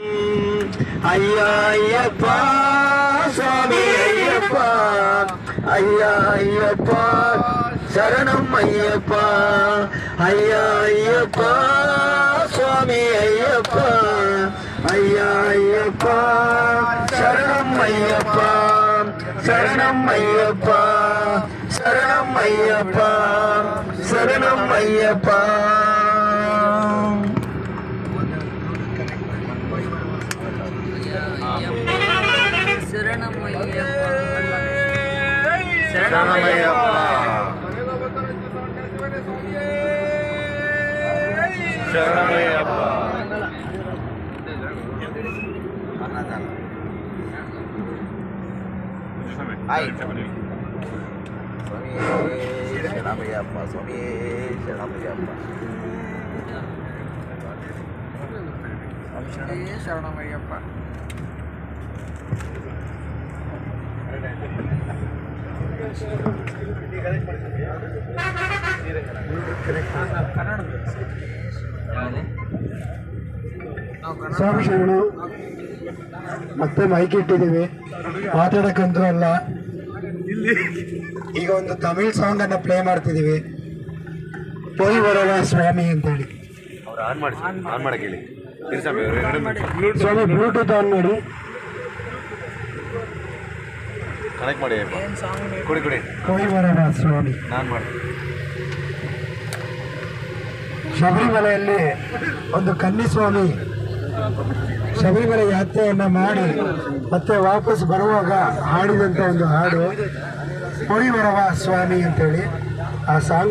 ஐயா ஐயப்பா சுவாமி ஐயப்பா. ஐயா ஐயப்பா சரணம் ஐயப்பா. ஐயா ஐயப்பா சுவாமி ஐயப்பா. ஐயா ஐயப்பா சரணம் ஐயப்பா. சரணம் ஐயப்பா. சரணம் ஐயப்பா. சரணம் Ayyappa. na mo yung okay. Sana, Sana mayroon pa. Sana mayroon pa. Hai, Swami, Swami, Swami, Swami, Swami, Swami, Swami, Swami, Swami, Swami, ಶರಣು ಮತ್ತೆ ಮೈಕ್ ಇಟ್ಟಿದ್ದೀವಿ. ಮಾತಾಡಕ್ಕಂತೂ ಅಲ್ಲ. ಈಗ ಒಂದು ತಮಿಳ್ ಸಾಂಗ್ ಅನ್ನ ಪ್ಲೇ ಮಾಡ್ತಿದ್ದೀವಿ. ಪೋಯ್ ಬರೋಣ ಸ್ವಾಮಿ ಅಂತೇಳಿ. ಸ್ವಾಮಿ ಬ್ಲೂಟೂತ್ ಆನ್ ಮಾಡಿ. ಕನೆಕ್ಟ್ ಮಾಡಿ ಕುಡಿ ಕೊಡಿ. ಸ್ವಾಮಿ. ನಾನು ಮಾಡಿ. ಶಬರಿಮಲೆಯಲ್ಲಿ ಒಂದು ಕನ್ನಿಸ್ವಾಮಿ ಶಬರಿಮಲೆ ಯಾತ್ರೆಯನ್ನ ಮಾಡಿ ಮತ್ತೆ ವಾಪಸ್ ಬರುವಾಗ ಹಾಡಿದಂತ ಒಂದು ಹಾಡು ಕೊಡಿವರವ ಸ್ವಾಮಿ ಅಂತೇಳಿ. ಆ ಸಾಂಗ್